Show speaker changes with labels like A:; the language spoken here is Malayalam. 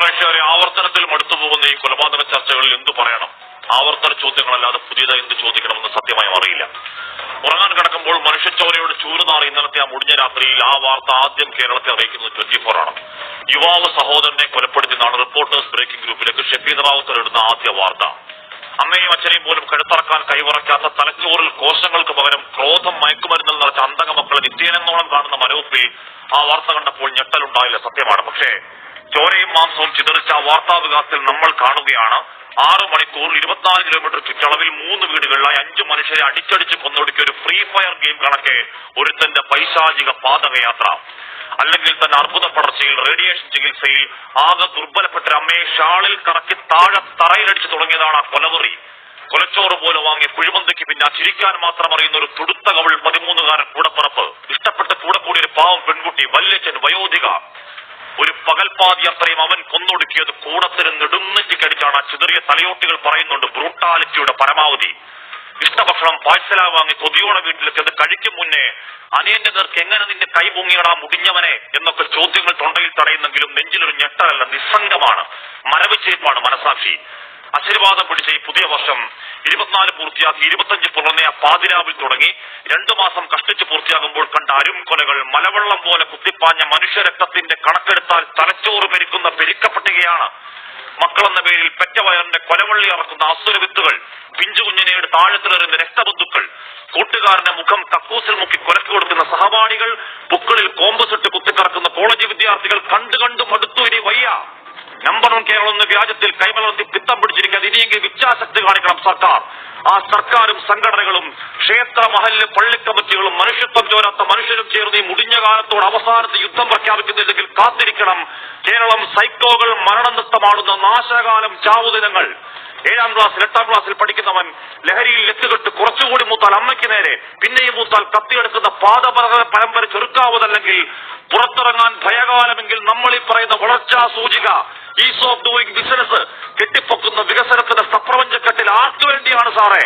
A: പ്രേക്ഷകരെ ആവർത്തനത്തിൽ മടുത്തു പോകുന്ന ഈ കൊലപാതക ചർച്ചകളിൽ എന്തു പറയണം? ആവർത്തന ചോദ്യങ്ങളല്ലാതെ പുതിയതായി എന്ത് ചോദിക്കണമെന്ന് സത്യമായും അറിയില്ല. ഉറങ്ങാൻ കിടക്കുമ്പോൾ മനുഷ്യച്ചോരയോട് ചൂരുനാറി ഇന്നലത്തെ ആ മുടിഞ്ഞ രാത്രിയിൽ ആ വാർത്ത ആദ്യം കേരളത്തെ അറിയിക്കുന്നത് ട്വന്റി ഫോർ ആണ്. യുവാവ് സഹോദരനെ കൊലപ്പെടുത്തിയെന്നാണ് റിപ്പോർട്ടേഴ്സ് ബ്രേക്കിംഗ് ഗ്രൂപ്പിലേക്ക് ഷഫീദ് റാവുത്തർ ഇടുന്ന ആദ്യ വാർത്ത. അമ്മയും അച്ഛനെയും പോലും കഴുത്തറക്കാൻ കൈവറക്കാത്ത തലച്ചോറിൽ കോശങ്ങൾക്ക് പകരം ക്രോധം മയക്കുമരുന്നിൽ നിറച്ച അന്തക മക്കളെ നിത്യേനെന്നോളം കാണുന്ന മനോപ്പി ആ വാർത്ത കണ്ടപ്പോൾ ഞെട്ടലുണ്ടായില്ല സത്യമാണ്. പക്ഷേ ചോരയും മാംസവും ചിതറിച്ച വാർത്താവകാശത്തിൽ നമ്മൾ കാണുകയാണ്. ആറ് മണിക്കൂർ ഇരുപത്തിനാല് കിലോമീറ്റർ ചുറ്റളവിൽ മൂന്ന് വീടുകളിലായി അഞ്ചു മനുഷ്യരെ അടിച്ചടിച്ച് കൊന്നൊടുക്കിയ ഒരു ഫ്രീ ഫയർ ഗെയിം കണക്കെ ഒരുത്തന്റെ പൈശാചിക പാതകയാത്ര അല്ലെങ്കിൽ തന്നെ അർബുദ പടർച്ചയിൽ റേഡിയേഷൻ ചികിത്സയിൽ ആകെ ദുർബലപ്പെട്ട അമ്മയെ ഷാളിൽ കറക്കി താഴെ തറയിലടിച്ചു തുടങ്ങിയതാണ് ആ കൊലവറി കൊലച്ചോറ് പോലെ വാങ്ങിയ കുഴിമന്തിക്ക് പിന്നെ ചിരിക്കാൻ മാത്രം അറിയുന്ന ഒരു തുടുത്ത കവിൾ പതിമൂന്നുകാരൻ കൂടപ്പറപ്പ്. ഇഷ്ടപ്പെട്ട് കൂടെ കൂടിയ ഒരു പാവം പെൺകുട്ടി വല്യച്ചൻ വയോധിക. ഒരു പകൽപാതി അത്രയും അവൻ കൊന്നൊടുക്കിയത് കൂടത്തിന് നെടുന്നെറ്റിക്കടിച്ചാണ് ആ ചിതറിയ തലയോട്ടികൾ പറയുന്നുണ്ട് ബ്രൂട്ടാലിറ്റിയുടെ പരമാവധി. ഇഷ്ടഭക്ഷണം പാഴ്സലാ വാങ്ങി കൊതിയോടെ വീട്ടിലെത്തി. അത് കഴിക്കും മുന്നേ അനിയന്റെ നേർക്ക് എങ്ങനെ നിന്റെ കൈ പൊങ്ങിയടാ മുടിഞ്ഞവനെ? എന്നൊക്കെ ചോദ്യങ്ങൾ തൊണ്ടയിൽ തടയുന്നെങ്കിലും നെഞ്ചിലൊരു ഞെട്ടലല്ല നിസ്സംഗമാണ്. മരവിച്ചേപ്പാണ് മനസാക്ഷി. ആശീർവാദം പിടിച്ച ഈ പുതിയ വർഷം ഇരുപത്തിനാല് പൂർത്തിയാക്കി ഇരുപത്തഞ്ച് പുറമെ പാതിരാവിൽ തുടങ്ങി. രണ്ടു മാസം കഷ്ടിച്ച് പൂർത്തിയാകുമ്പോൾ കണ്ട അരും കൊലകൾ മലവെള്ളം പോലെ കുത്തിപ്പാഞ്ഞ മനുഷ്യരക്തത്തിന്റെ കണക്കെടുത്താൽ തലച്ചോറ് പെരുക്കുന്ന പെരുക്കപ്പട്ടികയാണ്. മക്കളെന്ന പേരിൽ പെറ്റവയറിന്റെ കൊലവള്ളി അറക്കുന്ന അസുര വിത്തുകൾ പിഞ്ചുകുഞ്ഞിനെയുടെ താഴത്തിലെറിയുന്ന രക്തബന്ധുക്കൾ കൂട്ടുകാരന്റെ മുഖം കക്കൂസിൽ മുക്കി കൊലക്ക് കൊടുക്കുന്ന സഹപാഠികൾ ബുക്കളിൽ കോമ്പസിട്ട് കുത്തിക്കറക്കുന്ന കോളേജ് വിദ്യാർത്ഥികൾ കണ്ടു കണ്ടു മടുത്തു ഇനി വയ്യ. നമ്പർ വൺ കേരളം വ്യാജത്തിൽ കൈമലർത്തി പിത്തം പിടിച്ചിരിക്കുന്നത് ഇനിയെങ്കിലും ഇച്ഛാശക്തി കാണിക്കണം സർക്കാർ. ആ സർക്കാരും സംഘടനകളും ക്ഷേത്ര മഹല്ല് പള്ളി കമ്മിറ്റികളും മനുഷ്യത്വം ചോരാത്ത മനുഷ്യരും ചേർന്ന് ഈ മുടിഞ്ഞ കാലത്തോട് അവസാനത്തെ യുദ്ധം പ്രഖ്യാപിക്കുന്നില്ലെങ്കിൽ കാത്തിരിക്കണം. കേരളം സൈക്കോകൾ മരണനൃത്തമാടുന്ന നാശകാലം ചാവുദിനങ്ങൾ ഏഴാം ക്ലാസ്സിൽ എട്ടാം ക്ലാസ്സിൽ പഠിക്കുന്നവൻ ലഹരിയിൽ എത്തുകെട്ട് കുറച്ചുകൂടി മൂത്താൽ അമ്മയ്ക്ക് നേരെ പിന്നെയും മൂത്താൽ കത്തിയെടുക്കുന്ന പാദപര പരമ്പര ചെറുക്കാവതല്ലെങ്കിൽ പുറത്തിറങ്ങാൻ ഭയകാലമെങ്കിൽ നമ്മൾ ഈ പറയുന്ന വളർച്ചാ സൂചിക. ഈസ് ഓഫ് ഡൂയിങ് ബിസിനസ് കെട്ടിപ്പൊക്കുന്ന വികസനത്തിന്റെ സപ്രപഞ്ചക്കെട്ടിൽ ആർക്കു വേണ്ടിയാണ് സാറേ?